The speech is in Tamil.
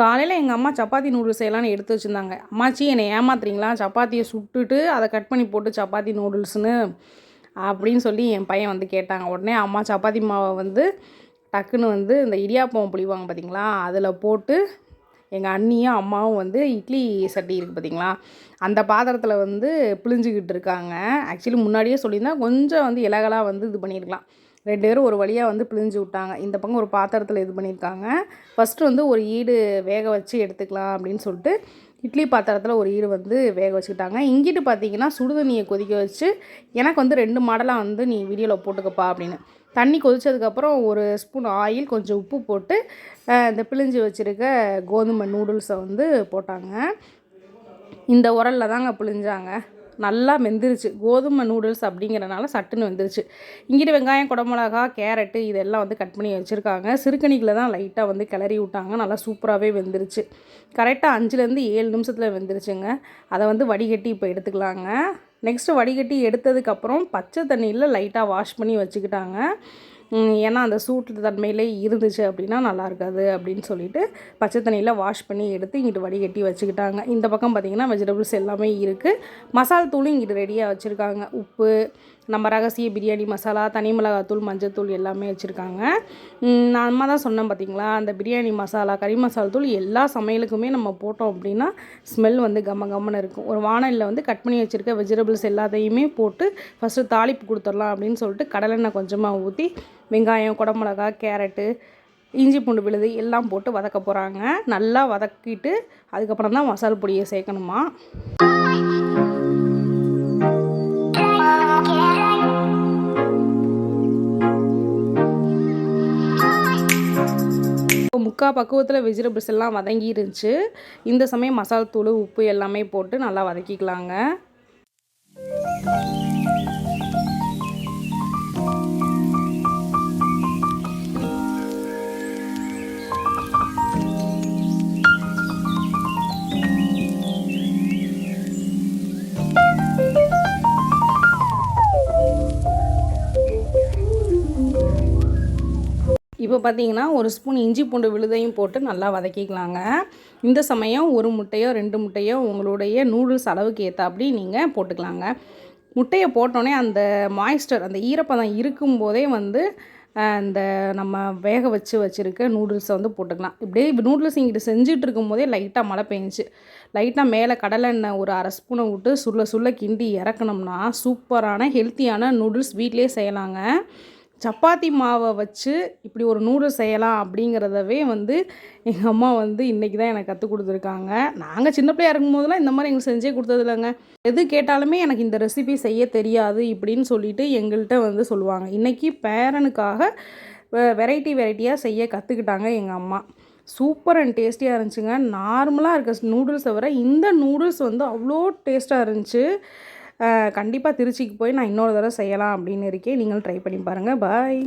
காலையில் எங்கள் அம்மா சப்பாத்தி நூடுல்ஸ் செய்யலான்னு எடுத்து வச்சுருந்தாங்க. அம்மாச்சி என்னை ஏமாத்துறீங்களா? சப்பாத்தியை சுட்டுட்டு அதை கட் பண்ணி போட்டு சப்பாத்தி நூடுல்ஸ்னு அப்படின்னு சொல்லி என் பையன் வந்து கேட்டாங்க. உடனே அம்மா சப்பாத்தி மாவை வந்து டக்குன்னு வந்து இந்த இடியாப்பம் புளிவாங்க பார்த்தீங்களா அதில் போட்டு எங்கள் அண்ணியும் அம்மாவும் வந்து இட்லி சட்டி இருக்குது பார்த்தீங்களா அந்த பாத்திரத்தில் வந்து பிழிஞ்சிக்கிட்டு இருக்காங்க. ஆக்சுவலி முன்னாடியே சொல்லியிருந்தா கொஞ்சம் வந்து இலகலாக வந்து இது பண்ணியிருக்கலாம் ரெண்டு பேரும் ஒரு வழியாக வந்து பிழிஞ்சு விட்டாங்க. இந்த பக்கம் ஒரு பாத்திரத்தில் இது பண்ணியிருக்காங்க. ஃபஸ்ட்டு வந்து ஒரு ஈடு வேக வச்சு எடுத்துக்கலாம் அப்படின்னு சொல்லிட்டு இட்லி பாத்திரத்தில் ஒரு ஈடு வந்து வேக வச்சுக்கிட்டாங்க. இங்கிட்டு பார்த்தீங்கன்னா சுடுதண்ணியை கொதிக்க வச்சு எனக்கு வந்து ரெண்டு மாடலாக வந்து நீ வீடியோவில் போட்டுக்கப்பா அப்படின்னு. தண்ணி கொதித்ததுக்கப்புறம் ஒரு ஸ்பூன் ஆயில் கொஞ்சம் உப்பு போட்டு இந்த பிழிஞ்சு வச்சுருக்க கோதுமை நூடுல்ஸை வந்து போட்டாங்க. இந்த உரலில் தாங்க பிழிஞ்சாங்க. நல்லா வெந்துருச்சு. கோதுமை நூடுல்ஸ் அப்படிங்கிறனால சட்டுன்னு வெந்துருச்சு. இங்கிட்டு வெங்காயம் குடமிளகா கேரட்டு இதெல்லாம் வந்து கட் பண்ணி வச்சுருக்காங்க. சிறுக்கணிக்கில் தான் லைட்டாக வந்து கிளறி விட்டாங்க. நல்லா சூப்பராகவே வெந்துருச்சு. கரெக்டாக அஞ்சுலேருந்து ஏழு நிமிஷத்தில் வெந்துருச்சுங்க. அதை வந்து வடிகட்டி இப்போ எடுத்துக்கலாங்க. நெக்ஸ்ட்டு வடிகட்டி எடுத்ததுக்கப்புறம் பச்சை தண்ணியில் லைட்டாக வாஷ் பண்ணி வச்சுக்கிட்டாங்க. ஏன்னா அந்த சூட்டு தன்மையிலே இருந்துச்சு அப்படின்னா நல்லா இருக்காது அப்படின்னு சொல்லிட்டு பச்சை தண்ணியில் வாஷ் பண்ணி எடுத்து இங்கிட்டு வடிகட்டி வச்சுக்கிட்டாங்க. இந்த பக்கம் பார்த்திங்கன்னா வெஜிடபிள்ஸ் எல்லாமே இருக்குது மசால் தூளும் இங்கிட்டு ரெடியாக வச்சுருக்காங்க. உப்பு நம்ம ரகசிய பிரியாணி மசாலா தனி மிளகாத்தூள் மஞ்சத்தூள் எல்லாமே வச்சுருக்காங்க. நான் அம்மா தான் சொன்னேன் பார்த்தீங்களா அந்த பிரியாணி மசாலா கறி மசாலா தூள் எல்லா சமையலுக்குமே நம்ம போட்டோம் அப்படின்னா ஸ்மெல் வந்து கம்ம கம்மன்னு இருக்கும். ஒரு வானலில் வந்து கட் பண்ணி வச்சுருக்க வெஜிடபிள்ஸ் எல்லாத்தையுமே போட்டு ஃபஸ்ட்டு தாளிப்பு கொடுத்துடலாம் அப்படின்னு சொல்லிட்டு கடலெண்ணெய் கொஞ்சமாக ஊற்றி வெங்காயம் குடமிளகா கேரட்டு இஞ்சி பூண்டு விழுது எல்லாம் போட்டு வதக்க போகிறாங்க நல்லா வதக்கிட்டு அதுக்கப்புறம் தான் மசால் பொடியை சேர்க்கணுமா? முக்கால் பக்குவத்தில் வெஜிடபிள்ஸ் எல்லாம் வதங்கி இருந்துச்சு இந்த சமயம் மசால் தூள் உப்பு எல்லாமே போட்டு நல்லா வதக்கிக்கலாங்க. இப்போ பார்த்தீங்கன்னா ஒரு ஸ்பூன் இஞ்சி பூண்டு விழுதையும் போட்டு நல்லா வதக்கிக்கலாங்க. இந்த சமயம் ஒரு முட்டையோ ரெண்டு முட்டையோ உங்களுடைய நூடுல்ஸ் அளவுக்கு ஏற்றாப்படி நீங்கள் போட்டுக்கலாங்க. முட்டையை போட்டோன்னே அந்த மாய்ஸ்டர் அந்த ஈரப்பதம் இருக்கும்போதே வந்து இந்த நம்ம வேக வச்சு வச்சுருக்க நூடுல்ஸை வந்து போட்டுக்கலாம். இப்படியே இப்போ நூடுல்ஸ் இங்கிட்டு செஞ்சுட்டு இருக்கும்போதே லைட்டாக மழை பெஞ்சிச்சு லைட்டாக மேலே கடலெண்ணெய் ஒரு அரை ஸ்பூனை விட்டு சுள்ள சுள்ள கிண்டி இறக்கணும்னா சூப்பரான ஹெல்த்தியான நூடுல்ஸ் வீட்டிலே செய்யலாங்க. சப்பாத்தி மாவை வச்சு இப்படி ஒரு நூடுல்ஸ் செய்யலாம் அப்படிங்கிறதவே வந்து எங்கள் அம்மா வந்து இன்றைக்கி தான் எனக்கு கற்றுக் கொடுத்துருக்காங்க. நாங்கள் சின்ன பிள்ளையா இருக்கும் போதெல்லாம் இந்த மாதிரி எங்களுக்கு செஞ்சே கொடுத்தது இல்லைங்க எது கேட்டாலுமே எனக்கு இந்த ரெசிபி செய்ய தெரியாது இப்படின்னு சொல்லிட்டு எங்கள்கிட்ட வந்து சொல்லுவாங்க. இன்றைக்கி பேரனுக்காக வெரைட்டி வெரைட்டியாக செய்ய கற்றுக்கிட்டாங்க எங்கள் அம்மா. சூப்பர் அண்ட் டேஸ்டியாக இருந்துச்சுங்க. நார்மலாக இருக்க நூடுல்ஸை விட இந்த நூடுல்ஸ் வந்து அவ்வளோ டேஸ்ட்டாக இருந்துச்சு. கண்டிப்பாக திருச்சிக்கு போய் நான் இன்னொரு தடவை செய்யலாம் அப்படின்னு இருக்கேன். நீங்களும் ட்ரை பண்ணி பாருங்கள் பாய்